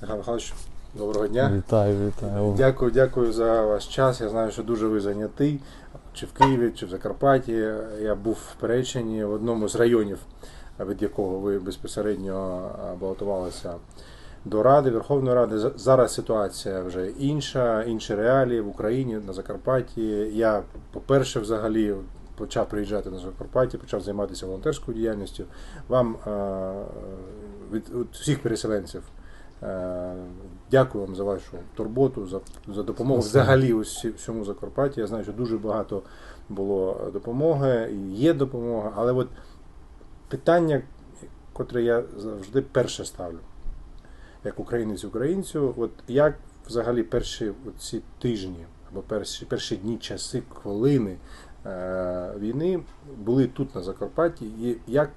Михайло Михайлович, доброго дня. Вітаю, вітаю. Дякую, дякую за ваш час. Я знаю, що дуже ви зайнятий. Чи в Києві, чи в Закарпатті. Я був в Перечині в одному з районів, від якого ви безпосередньо балотувалися до Ради, Верховної Ради. Зараз ситуація вже інша, інші реалії в Україні, на Закарпатті. Я, по-перше, взагалі почав приїжджати на Закарпатті, почав займатися волонтерською діяльністю. Вам від, від всіх переселенців Дякую вам за вашу турботу, за, за допомогу взагалі усі- всьому Закарпатті. Я знаю, що дуже багато було допомоги і є допомога, але от питання, котре я завжди перше ставлю, як українець українцю, от як взагалі перші ці тижні або перші, перші дні, часи, хвилини е, війни були тут на Закарпатті, і як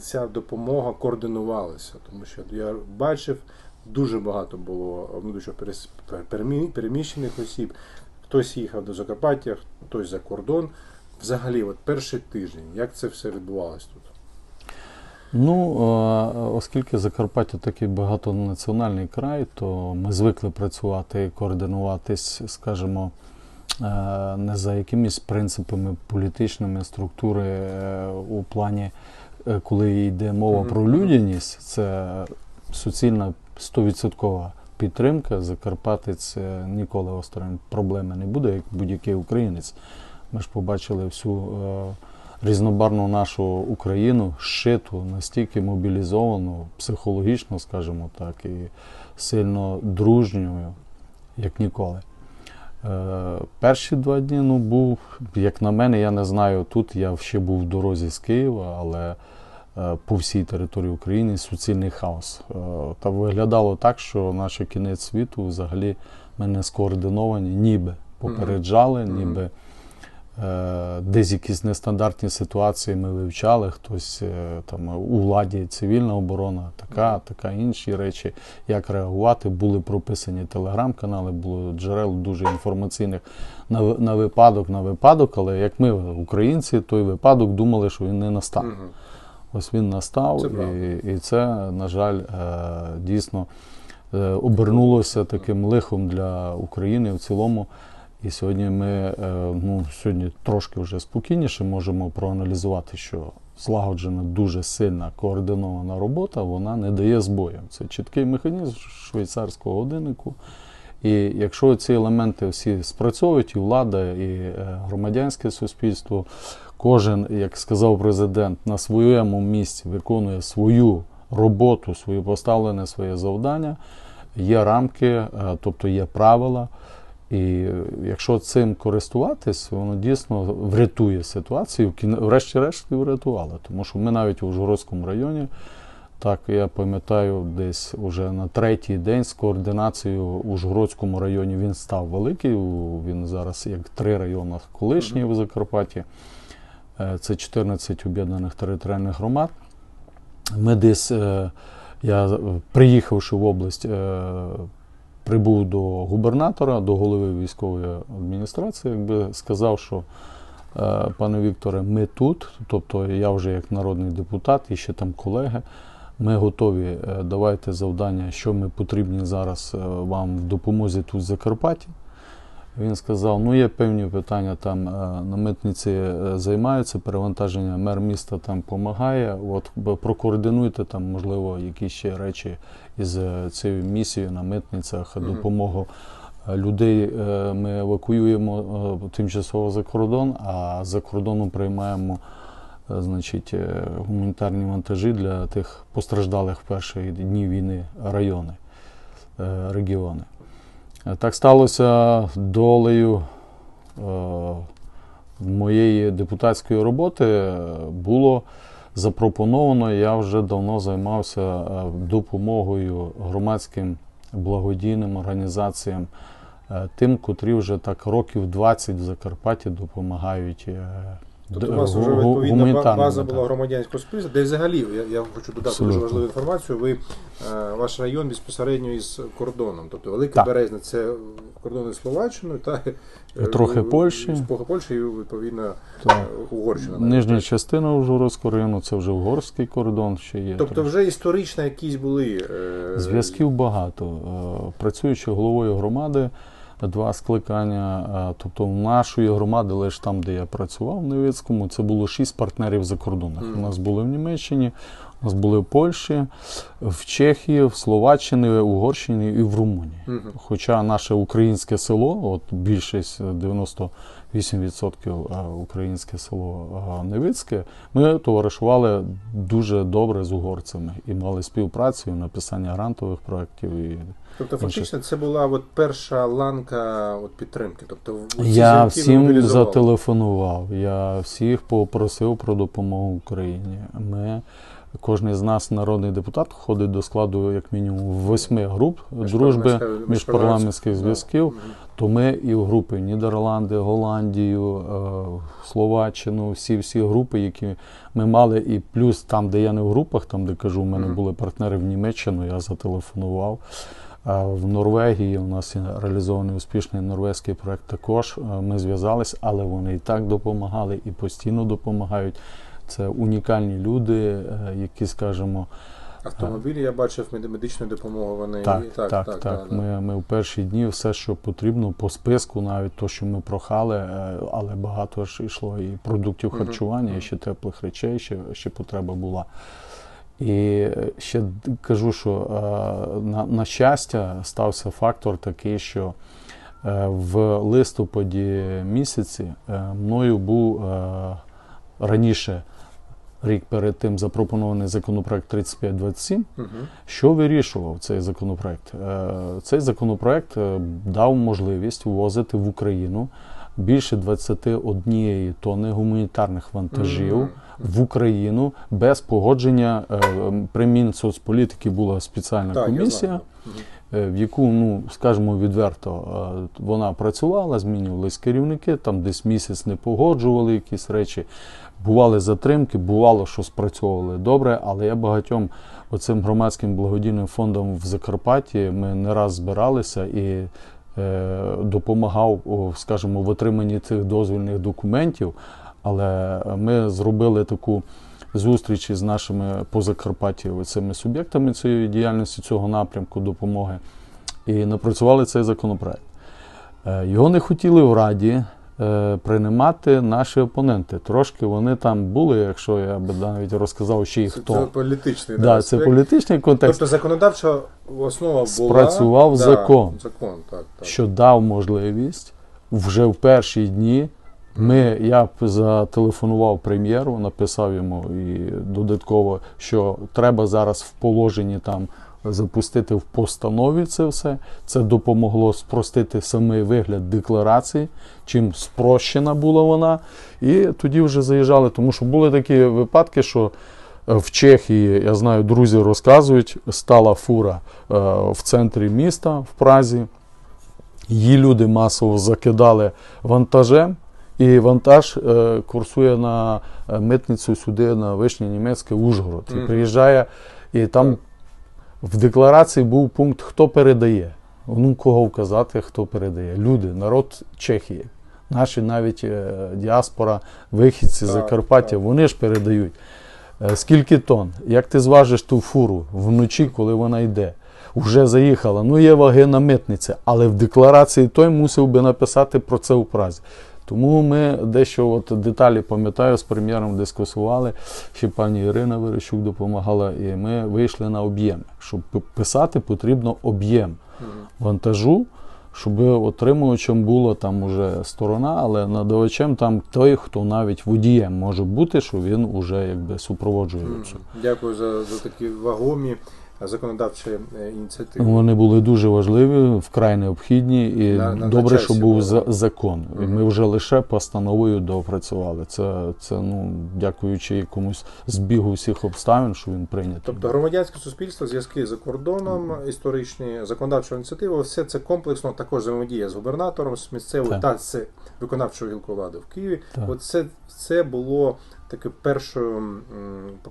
ця допомога координувалася, тому що я бачив, дуже багато було внутрішньо переміщених осіб. Хтось їхав до Закарпаття, хтось за кордон. Взагалі, от перший тиждень, як це все відбувалось тут? Ну, оскільки Закарпаття такий багатонаціональний край, то ми звикли працювати і координуватись, скажімо, е, не за якимись принципами політичними структури е, у плані, коли йде мова про людяність, це суцільна 100% підтримка. Закарпатець е, ніколи осторонь проблеми не буде, як будь-який українець. Ми ж побачили всю е, різнобарну нашу Україну, шиту, настільки мобілізовану, психологічно, скажімо так, і сильно дружньою, як ніколи. Е, перші два дні ну, був, як на мене, я не знаю, тут я ще був в дорозі з Києва, але е, по всій території України суцільний хаос. Е, та виглядало так, що наш кінець світу взагалі ми не скоординовані, ніби попереджали, ніби е, десь якісь нестандартні ситуації ми вивчали, хтось е, там у владі цивільна оборона, така, така інші речі, як реагувати. Були прописані телеграм-канали, було джерел дуже інформаційних на, на випадок, на випадок, але як ми, українці, той випадок думали, що він не настав. Ось він настав, Це і, і це, на жаль, е, дійсно е, обернулося таким лихом для України в цілому. І сьогодні ми е, ну, сьогодні трошки вже спокійніше можемо проаналізувати, що злагоджена дуже сильна координована робота, вона не дає збоїв. Це чіткий механізм швейцарського годиннику. І якщо ці елементи всі спрацьовують, і влада, і громадянське суспільство, кожен, як сказав президент, на своєму місці виконує свою роботу, свою поставлене своє завдання, є рамки, е, тобто є правила. І якщо цим користуватись, воно дійсно врятує ситуацію. Врешті-решт і врятувало. Тому що ми навіть у Ужгородському районі, так я пам'ятаю, десь уже на третій день з координацією в Ужгородському районі він став великий. Він зараз як три райони колишні в Закарпатті. Е, Це 14 об'єднаних територіальних громад. Ми десь, е, я приїхавши в область, е, прибув до губернатора, до голови військової адміністрації, якби сказав, що пане Вікторе, ми тут, тобто я вже як народний депутат і ще там колеги. Ми готові, давайте завдання, що ми потрібні зараз вам в допомозі тут в Закарпатті. Він сказав: ну є певні питання там е, на митниці е, займаються, перевантаження мер міста там допомагає. От прокоординуйте там, можливо, якісь ще речі із е, цією місією на митницях, Мгм. допомогу. Е, Людей ми евакуюємо тимчасово за кордон, а за кордоном приймаємо значить, гуманітарні вантажі для тих постраждалих в перші дні війни райони, регіони. Так сталося долею е, моєї депутатської роботи. Було запропоновано, я вже давно займався е, допомогою громадським благодійним організаціям, е, тим, котрі вже так років 20 в Закарпатті допомагають Тобто у вас вже відповідна база мета. була громадянського суспільства, де взагалі, я, я хочу додати Абсолютно. дуже важливу інформацію. Ви е, ваш район безпосередньо із кордоном. Тобто Велика Так. Березня це кордон із Словаччиною та е, Трохи Польщі. трохи Польщі і відповідно Так. е, Угорщина. Нижня частина Ужгородського району це вже угорський кордон ще є. Тобто вже історично якісь були Зв'язків багато. Працюючи головою громади, два скликання. Е, тобто, в нашої громади, лише там, де я працював в Невицькому, це було шість партнерів закордонних. Mm. У нас були в Німеччині, у нас були в Польщі, в Чехії, в Словаччині, в Угорщині і в Румунії. Mm -hmm. Хоча наше українське село, от більшість 90 8% е, українське село е, Невицьке, ми товаришували дуже добре з угорцями і мали співпрацю написання грантових проєктів. І тобто, фактично, це була от перша ланка от підтримки. Тобто, я всім зателефонував, я всіх попросив про допомогу Україні. Ми кожен з нас, народний депутат, входить до складу як мінімум восьми груп дружби міжпарламентських зв'язків. То ми і в групи Нідерланди, Голландію, е, Словаччину, всі всі групи, які ми мали, і плюс там, де я не в групах, там де кажу, у мене були партнери в Німеччину, я зателефонував. В Норвегії у нас реалізований успішний норвезький проект. Також Е, ми зв'язались, але вони і так допомагали, і постійно допомагають. Це унікальні люди, е, які, скажімо, Автомобілі я бачив мед- медичну допомогу. Вони так, і- так, так. да, да. Ми, ми в перші дні все, що потрібно, по списку, навіть то, що ми прохали, е, але багато ж йшло і продуктів харчування, мгм. і ще теплих речей, ще, ще потреба була. І е, ще кажу, що на, на щастя стався фактор такий, що в листопаді місяці мною був раніше, рік перед тим, запропонований законопроект 3527, Мгм. що вирішував цей законопроект? Е, Цей законопроект е, дав можливість ввозити в Україну більше 21 тонни гуманітарних вантажів Мгм. в Україну без погодження. Е, При Мінсоцполітики була спеціальна Так, комісія, в яку, ну скажімо відверто, вона працювала, змінювались керівники, там десь місяць не погоджували якісь речі, бували затримки, бувало, що спрацьовували добре, але я багатьом оцим громадським благодійним фондом в Закарпатті ми не раз збиралися і е, допомагав, скажімо, в отриманні цих дозвільних документів. Але ми зробили таку зустріч із нашими по Закарпатті цими суб'єктами цієї діяльності, цього напрямку допомоги, і напрацювали цей законопроект. Е, Його не хотіли в Раді приймати наші опоненти. Трошки вони там були, якщо я би навіть розказав ще Це, хто. це політичний Да, це політичний контекст, Тобто законодавча основа була Спрацював да, закон. Закон, так, так. що дав можливість вже в перші дні. Ми, я б зателефонував прем'єру, написав йому і додатково, що треба зараз в положенні там запустити в постанові це все. Це допомогло спростити самий вигляд декларації, чим спрощена була вона. І тоді вже заїжджали, тому що були такі випадки, що е, в Чехії, я знаю, друзі розказують, стала фура е, в центрі міста в Празі. Її люди масово закидали вантажем, і вантаж е, курсує на митницю сюди, на Вишнє Німецьке Ужгород. І приїжджає, і там. В декларації був пункт, хто передає. Ну, кого вказати, хто передає. Люди, народ Чехії. Наші навіть е, діаспора, вихідці Закарпаття, вони ж передають. Е, Скільки тонн? Як ти зважиш ту фуру вночі, коли вона йде? Вже заїхала. Ну, є ваги на митниці, але в декларації той мусив би написати про це у празі. Тому ми дещо от деталі пам'ятаю, з прем'єром дискусували. Ще пані Ірина Верещук допомагала, і ми вийшли на об'єм. Щоб писати, потрібно об'єм вантажу, щоб отримувачем була там уже сторона, але надавачем там той, хто навіть водієм може бути, що він уже якби супроводжує. Дякую за, за такі вагомі законодавчі е, ініціативи. Вони були дуже важливі, вкрай необхідні, і На- на- добре, що був було. за- закон. І Ми вже лише постановою доопрацювали. Це, це ну, дякуючи якомусь збігу всіх обставин, що він прийнятий. Тобто громадянське суспільство, зв'язки за кордоном, історичні, законодавча ініціатива, все це комплексно також взаємодія з губернатором, з місцевою Так. та з виконавчою гілкою влади в Києві. Так. От це, це було таке першим,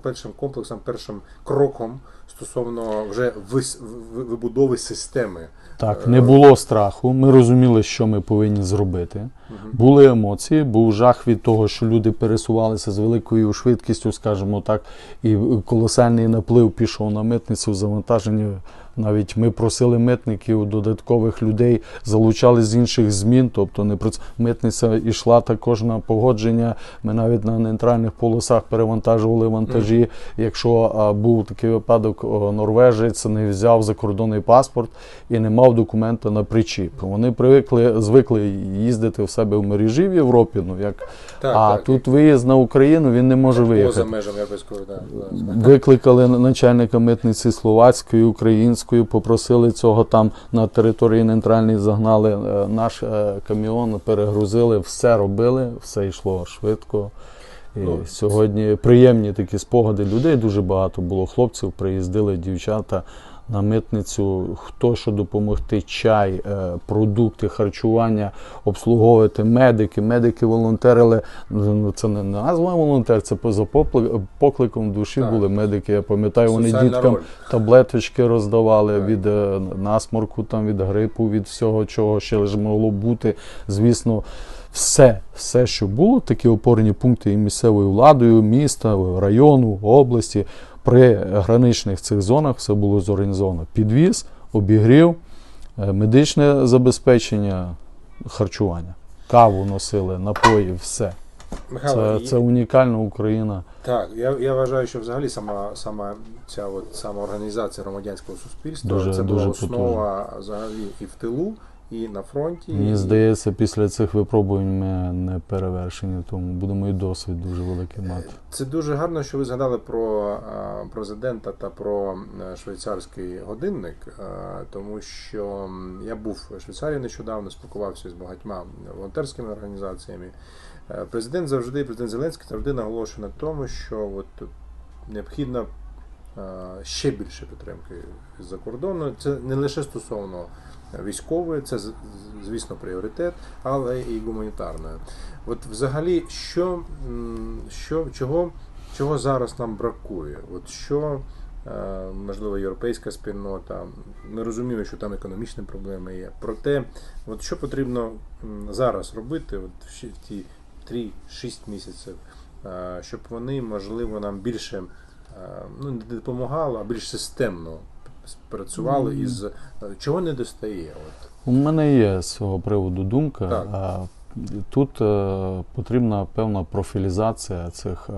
першим комплексом, першим кроком стосовно вже вис- вибудови системи. Так, не було страху. Ми розуміли, що ми повинні зробити. Мгм. Були емоції, був жах від того, що люди пересувалися з великою швидкістю, скажімо так, і колосальний наплив пішов на митницю завантаження. Навіть ми просили митників, додаткових людей залучали з інших змін, тобто не про це. митниця йшла також на погодження. Ми навіть на нейтральних полосах перевантажували вантажі. Якщо а, був такий випадок, о, норвежець не взяв закордонний паспорт і не мав документа на причіп. Вони привикли, звикли їздити в себе в мережі в Європі. Ну як Так, а так. тут виїзд на Україну він не може поза виїхати. межами Європейської да, да. Викликали начальника митниці словацької, української, попросили цього там на території нейтральній загнали е, наш е, каміон, перегрузили, все робили, все йшло швидко. І Ну, сьогодні приємні такі спогади людей. Дуже багато було хлопців, приїздили дівчата на митницю, хто що допомогти, чай, е, продукти, харчування, обслуговувати медики. Медики волонтерили. Ну, Це не назва волонтер, це поза покликом душі Так. були медики. Я пам'ятаю, вони діткам роль. таблеточки роздавали Так. від е, насморку, там, від грипу, від всього, чого ще ж могло бути. Звісно, все, все, що було, такі опорні пункти і місцевою владою, міста, району, області. При граничних цих зонах все було зорганізовано. Підвіз, обігрів, е, медичне забезпечення, харчування. Каву носили, напої, все. Михайло, Це, це унікальна Україна. Так, я, я вважаю, що взагалі сама, сама ця от, сама організація громадянського суспільства Дуже- це дуже була основа взагалі і в тилу, і на фронті. Мені і- здається, після цих випробувань ми не перевершені, тому будемо і досвід дуже великий мати. Це дуже гарно, що ви згадали про е, президента та про е, швейцарський годинник, е, тому що я був в Швейцарії нещодавно, спілкувався з багатьма волонтерськими організаціями. Е, Президент завжди, президент Зеленський завжди наголошує на тому, що от необхідно е, ще більше підтримки з-за кордону. Це не лише стосовно військової, це звісно пріоритет, але і гуманітарної. От взагалі, що, що чого, чого зараз нам бракує? От що, е, можливо, європейська спільнота, ми розуміємо, що там економічні проблеми є. Проте, от що потрібно зараз робити, от в ті 3-6 місяців, е, щоб вони, можливо, нам більше е, ну, не допомагали, а більш системно працювали Мгм. із е, чого не достає. От. У мене є з цього приводу думка. Так. Тут е, потрібна певна профілізація цих е,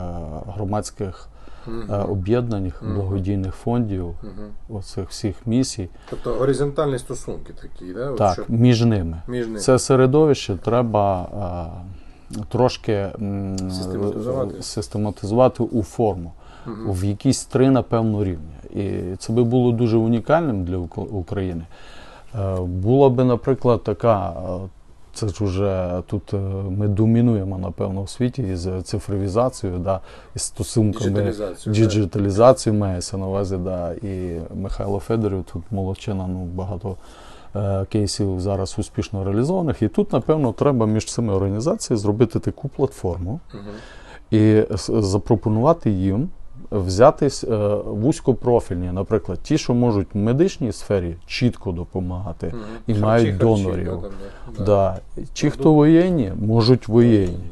громадських Мгм. е, об'єднань, Мгм. благодійних фондів, Мгм. оцих всіх місій. Тобто горизонтальні стосунки такі, да? От Так, щоб між ними. між ними. Це середовище треба е, трошки м, Систематизувати. систематизувати у форму. Мгм. в якісь три, напевно, рівня. І це би було дуже унікальним для України. Е, Була би, наприклад, така. е, Це ж уже тут е, ми домінуємо, напевно, в світі із цифровізацією, да, із стосунками Діджиталізацію, мається на увазі, да, і Михайло Федорів тут молодчина, ну багато е, кейсів зараз успішно реалізованих. І тут, напевно, треба між цими організаціями зробити таку платформу, Мгм. і запропонувати їм взятись е, вузькопрофільні, наприклад, ті, що можуть в медичній сфері чітко допомагати, Мгм. і Харчі, мають харчі, донорів. да, да. Да. Ті, хто воєнні, можуть воєнні.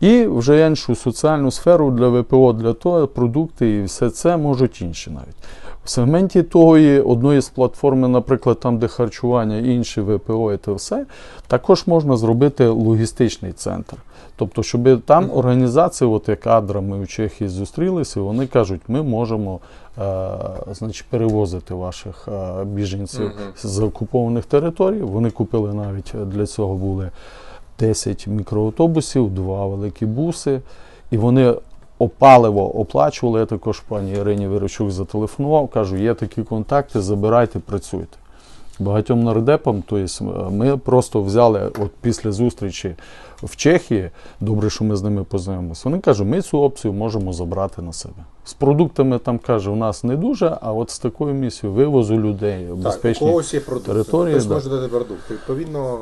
І вже іншу соціальну сферу для ВПО, для того, продукти і все це можуть інші навіть. В сегменті тої одної з платформи, наприклад, там, де харчування, інші ВПО і те все, також можна зробити логістичний центр. Тобто, щоб там організації, от як Адра, ми у Чехії зустрілися, вони кажуть, ми можемо е, значить, перевозити ваших е, біженців Мгм. з окупованих територій. Вони купили навіть е, для цього були 10 мікроавтобусів, два великі буси, і вони опаливо оплачували. Я також пані Ірині Вирочук зателефонував, кажу, є такі контакти, забирайте, працюйте. Багатьом нардепам, тобто ми просто взяли от після зустрічі в Чехії, добре, що ми з ними познайомилися. Вони кажуть, ми цю опцію можемо забрати на себе. З продуктами там каже, у нас не дуже, а от з такою місією вивозу людей, у безпечні когось території, Хтось да. може дати продукт. Відповідно,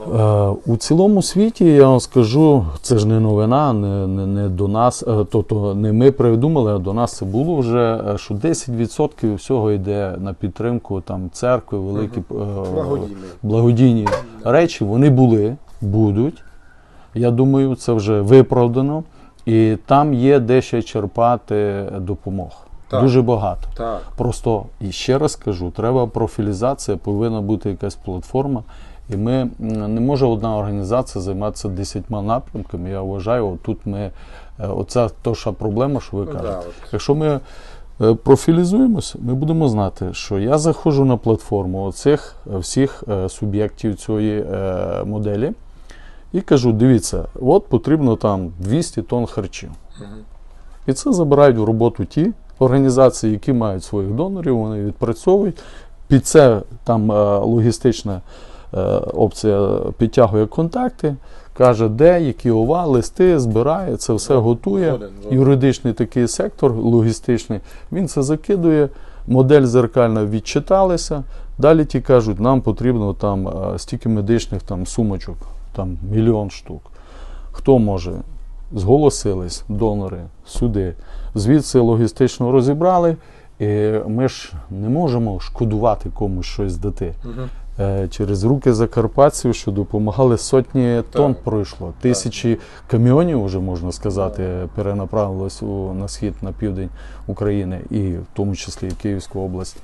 Е, У цілому світі я вам скажу, це ж не новина, не, не, не до нас, е, тобто не ми придумали, а до нас це було вже, е, що 10% всього йде на підтримку там церкви, великі е, благодійний. благодійні речі. Вони були, будуть. Я думаю, це вже виправдано. І там є де ще черпати допомог. Так. Дуже багато. Так. Просто і ще раз кажу, треба профілізація, повинна бути якась платформа. І ми не може одна організація займатися десятьма напрямками. Я вважаю, тут ми е, оця тоша проблема, що ви Ну, кажете. да. Якщо ми е, профілізуємося, ми будемо знати, що я заходжу на платформу оцих всіх е, суб'єктів цієї моделі і кажу: дивіться, от потрібно там 200 тонн харчів. Мгм. І це забирають в роботу ті організації, які мають своїх донорів, вони відпрацьовують. Під це там е, логістична е, опція підтягує контакти, каже, де, які ова, листи, збирає, це все готує. Юридичний такий сектор, логістичний, він це закидує, модель зеркальна відчиталася. Далі ті кажуть, нам потрібно там е, стільки медичних там, сумочок, там мільйон штук. Хто може? Зголосились донори, суди. Звідси логістично розібрали. І ми ж не можемо шкодувати комусь щось дати. Е, Через руки закарпатців, що допомагали сотні тонн пройшло. Тисячі каміонів, вже можна сказати, перенаправилось у, на схід, на південь України, і в тому числі і Київську область.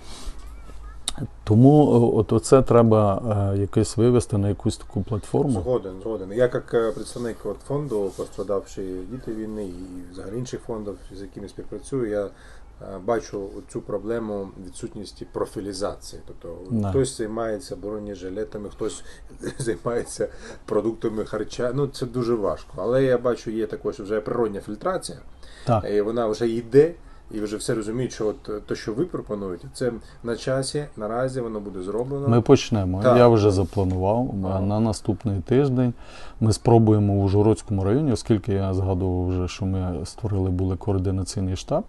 Тому е, от оце треба е, якось вивести на якусь таку платформу. Згоден, згоден. Я як е, представник от фонду пострадавші діти війни і взагалі інших фондів, з якими співпрацюю, я бачу цю проблему відсутності профілізації. Тобто Да. хтось займається бронежилетами, хтось займається продуктами харча. Ну це дуже важко. Але я бачу, є також вже природня фільтрація, Так. і вона вже йде. І вже все розуміють, що от е, те, що ви пропонуєте, це на часі, наразі воно буде зроблено. Ми почнемо. Так. Я вже запланував Ага. на наступний тиждень. Ми спробуємо в Ужгородському районі, оскільки я згадував вже, що ми створили були координаційний штаб.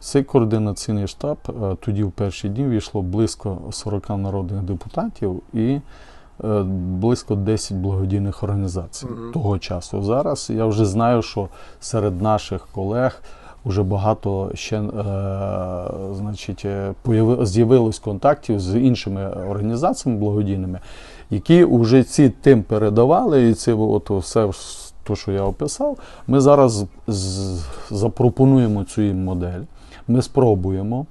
Цей координаційний штаб е, тоді в перші дні війшло близько 40 народних депутатів і е, близько 10 благодійних організацій Мгм. того часу. Зараз я вже знаю, що серед наших колег. Уже багато ще е, значить, е, з'явилось контактів з іншими організаціями благодійними, які вже ці тим передавали, і це от все те, що я описав. Ми зараз запропонуємо цю їм модель. Ми спробуємо.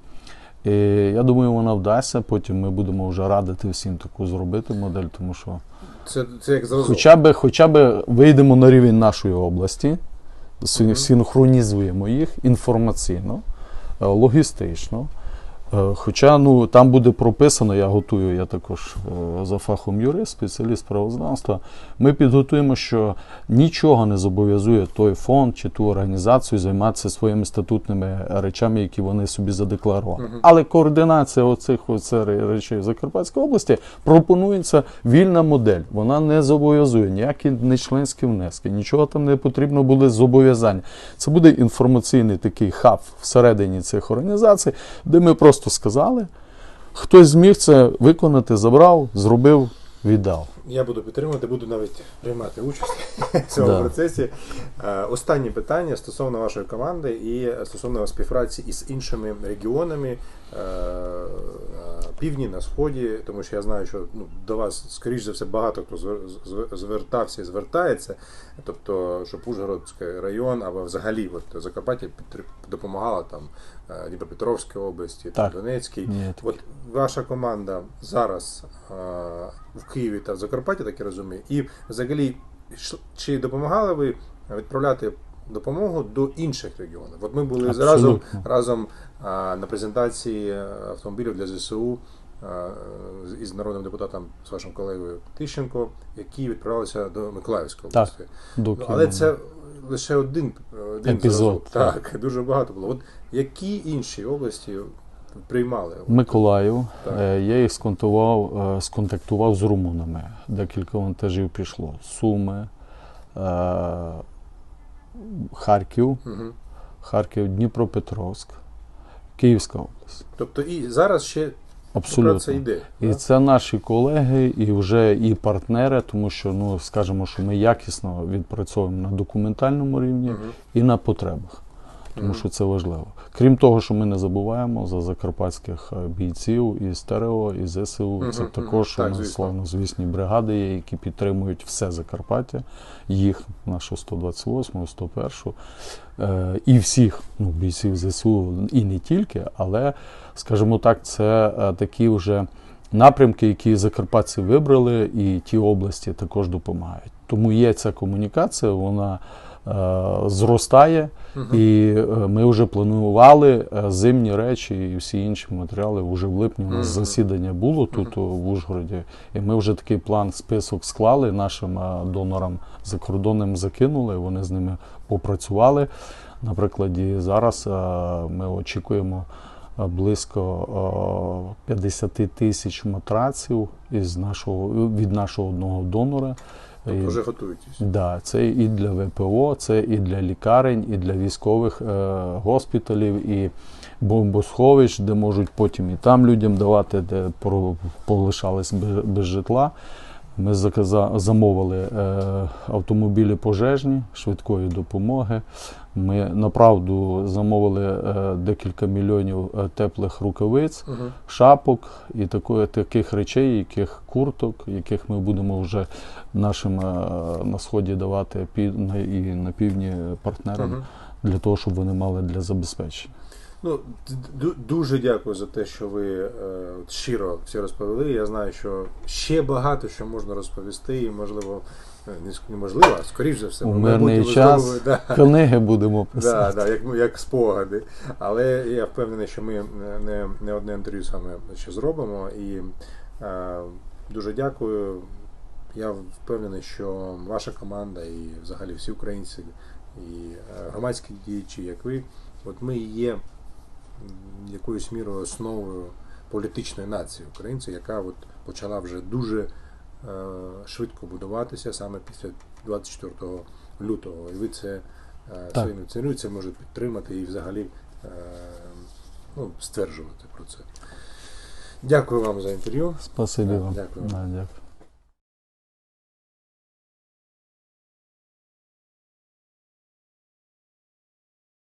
І я думаю, вона вдасться. Потім ми будемо вже радити всім таку зробити модель, тому що Це, це як зразок. Хоча б, хоча б вийдемо на рівень нашої області. Синхронізуємо їх інформаційно, е, логістично. Е, Хоча ну, там буде прописано, я готую, я також е, за фахом юрист, спеціаліст правознавства. Ми підготуємо, що нічого не зобов'язує той фонд чи ту організацію займатися своїми статутними речами, які вони собі задекларували. Мгм. Але координація оцих оце речей в Закарпатській області пропонується вільна модель. Вона не зобов'язує ніякі нечленські внески, нічого там не потрібно буде зобов'язання. Це буде інформаційний такий хаб всередині цих організацій, де ми просто сказали, хтось зміг це виконати, забрав, зробив, віддав. Я буду підтримувати, буду навіть приймати участь в цьому Да. процесі. Е, Останнє питання стосовно вашої команди і стосовно співпраці із іншими регіонами е, е, півдні на сході, тому що я знаю, що ну, до вас, скоріш за все, багато хто звер- звер- звертався і звертається. Тобто, щоб Ужгородський район або взагалі от, Закарпаття допомагала там Дніпропетровській області, Так. Донецькій. Ні, От ваша команда зараз в Києві та в Закарпатті, так я розумію, і взагалі чи допомагали ви відправляти допомогу до інших регіонів? От ми були разом, Абсолютно. разом е, на презентації е, автомобілів для ЗСУ е, з- із народним депутатом, з вашим колегою Тищенко, які відправилися до Миколаївської Так, області. до Ну, але це лише один, один Епізод, так. Так, дуже багато було. От які інші області приймали? Миколаїв. Так. Е, Я їх сконтактував, е, сконтактував з румунами. Декілька вантажів пішло. Суми, е, Харків, Угу. Харків, Дніпропетровськ, Київська область. Тобто і зараз ще Абсолютно. праця йде. І так? це наші колеги, і вже і партнери, тому що ну скажемо, що ми якісно відпрацьовуємо на документальному рівні Мгм. і на потребах, тому що це важливо. Крім того, що ми не забуваємо за закарпатських е, бійців із ТРО, і ЗСУ. Це також у Так, нас звісно. славнозвісні бригади є, які підтримують все Закарпаття, їх, нашу 128, 101 е, і всіх ну, бійців ЗСУ, і не тільки, але, скажімо так, це е, такі вже напрямки, які закарпатці вибрали, і ті області також допомагають. Тому є ця комунікація, вона е, зростає, Мгм. і е, ми вже планували е, зимні речі і всі інші матеріали. Вже в липні у нас засідання було тут о, в Ужгороді, і ми вже такий план список склали нашим е, донорам закордонним закинули. Вони з ними попрацювали. Наприклад, і зараз е, ми очікуємо. е, Близько е, 50 тисяч матраців із нашого від нашого одного донора. Тобто вже готуєтесь. Да, це і для ВПО, це і для лікарень, і для військових е, госпіталів, і бомбосховищ, де можуть потім і там людям давати, де полишались без, без житла. Ми заказа, замовили е, автомобілі пожежні швидкої допомоги. Ми направду замовили е, декілька мільйонів е, теплих рукавиць Угу. шапок і такої, таких речей, яких курток, яких ми будемо вже нашим на сході давати і на півдні партнерам Угу. для того, щоб вони мали для забезпечення. Ну, дуже дякую за те, що ви е, щиро все розповіли. Я знаю, що ще багато що можна розповісти, і можливо, е, неможливо, а скоріш за все, У мирний час да, Книги будемо да, писати. да, як, ну, як спогади. Але я впевнений, що ми не, не, не одне інтерв'ю саме ще зробимо. І е, дуже дякую. Я впевнений, що ваша команда і взагалі всі українці і е, громадські діячі, як ви, от ми є якоюсь мірою основою політичної нації українців, яка от почала вже дуже е, швидко будуватися саме після 24 лютого. І ви це е, Так. своїми ціною це можете підтримати і взагалі е, ну, стверджувати про це. Дякую вам за інтерв'ю. Спасибі вам. дякую. Дякую.